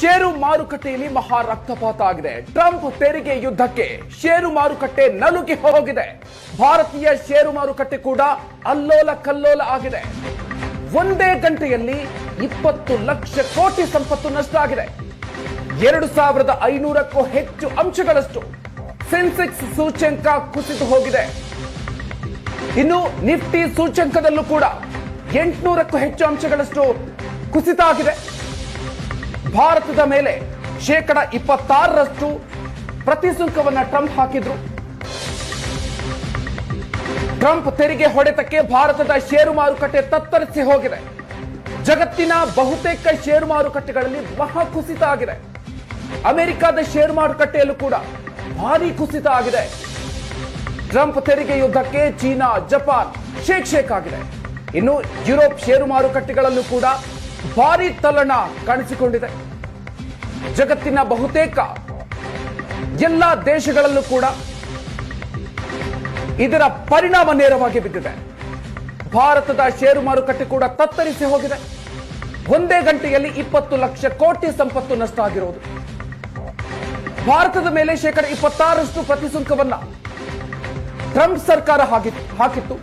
ಷೇರು ಮಾರುಕಟ್ಟೆಯಲ್ಲಿ ಮಹಾ ರಕ್ತಪಾತ ಆಗಿದೆ. ಟ್ರಂಪ್ ತೆರಿಗೆ ಯುದ್ಧಕ್ಕೆ ಷೇರು ಮಾರುಕಟ್ಟೆ ನಲುಗಿ ಹೋಗಿದೆ. ಭಾರತೀಯ ಷೇರು ಮಾರುಕಟ್ಟೆ ಕೂಡ ಅಲ್ಲೋಲ ಕಲ್ಲೋಲ ಆಗಿದೆ. ಒಂದೇ ಗಂಟೆಯಲ್ಲಿ ಇಪ್ಪತ್ತು ಲಕ್ಷ ಕೋಟಿ ಸಂಪತ್ತು ನಷ್ಟ ಆಗಿದೆ. ಎರಡು ಸಾವಿರದ ಐನೂರಕ್ಕೂ ಹೆಚ್ಚು ಅಂಶಗಳಷ್ಟು ಸೆನ್ಸೆಕ್ಸ್ ಸೂಚ್ಯಂಕ ಕುಸಿದು ಹೋಗಿದೆ. ಇನ್ನು ನಿಫ್ಟಿ ಸೂಚ್ಯಂಕದಲ್ಲೂ ಕೂಡ ಎಂಟುನೂರಕ್ಕೂ ಹೆಚ್ಚು ಅಂಶಗಳಷ್ಟು ಕುಸಿತ ಆಗಿದೆ. ಭಾರತದ ಮೇಲೆ ಶೇಕಡ ಇಪ್ಪತ್ತಾರರಷ್ಟು ಪ್ರತಿ ಸುಂಕವನ್ನು ಟ್ರಂಪ್ ಹಾಕಿದ್ರು. ಟ್ರಂಪ್ ತೆರಿಗೆ ಹೊಡೆತಕ್ಕೆ ಭಾರತದ ಷೇರು ಮಾರುಕಟ್ಟೆ ತತ್ತರಿಸಿ ಹೋಗಿದೆ. ಜಗತ್ತಿನ ಬಹುತೇಕ ಷೇರು ಮಾರುಕಟ್ಟೆಗಳಲ್ಲಿ ಮಹಾ ಕುಸಿತ ಆಗಿದೆ. ಅಮೆರಿಕದ ಷೇರು ಮಾರುಕಟ್ಟೆಯಲ್ಲೂ ಕೂಡ ಭಾರಿ ಕುಸಿತ ಆಗಿದೆ. ಟ್ರಂಪ್ ತೆರಿಗೆ ಯುದ್ಧಕ್ಕೆ ಚೀನಾ, ಜಪಾನ್ ಶೇಕ್ ಶೇಕ್ ಆಗಿದೆ. ಇನ್ನು ಯುರೋಪ್ ಷೇರು ಮಾರುಕಟ್ಟೆಗಳಲ್ಲೂ ಕೂಡ ಭಾರಿ ತಲ್ಲಣ ಕಾಣಿಸಿಕೊಂಡಿದೆ. ಜಗತ್ತಿನ ಬಹುತೇಕ ಎಲ್ಲ ದೇಶಗಳಲ್ಲೂ ಕೂಡ ಇದರ ಪರಿಣಾಮ ನೇರವಾಗಿ ಬಿದ್ದಿದೆ. ಭಾರತದ ಷೇರು ಮಾರುಕಟ್ಟೆ ಕೂಡ ತತ್ತರಿಸಿ ಹೋಗಿದೆ. ಒಂದೇ ಗಂಟೆಯಲ್ಲಿ ಇಪ್ಪತ್ತು ಲಕ್ಷ ಕೋಟಿ ಸಂಪತ್ತು ನಷ್ಟ ಆಗಿರುವುದು ಭಾರತದ ಮೇಲೆ ಶೇಕಡ ಇಪ್ಪತ್ತಾರರಷ್ಟು ಪ್ರತಿಸುಂಕವನ್ನ ಟ್ರಂಪ್ ಸರ್ಕಾರ ಹಾಕಿ- ಹಾಕಿತ್ತು.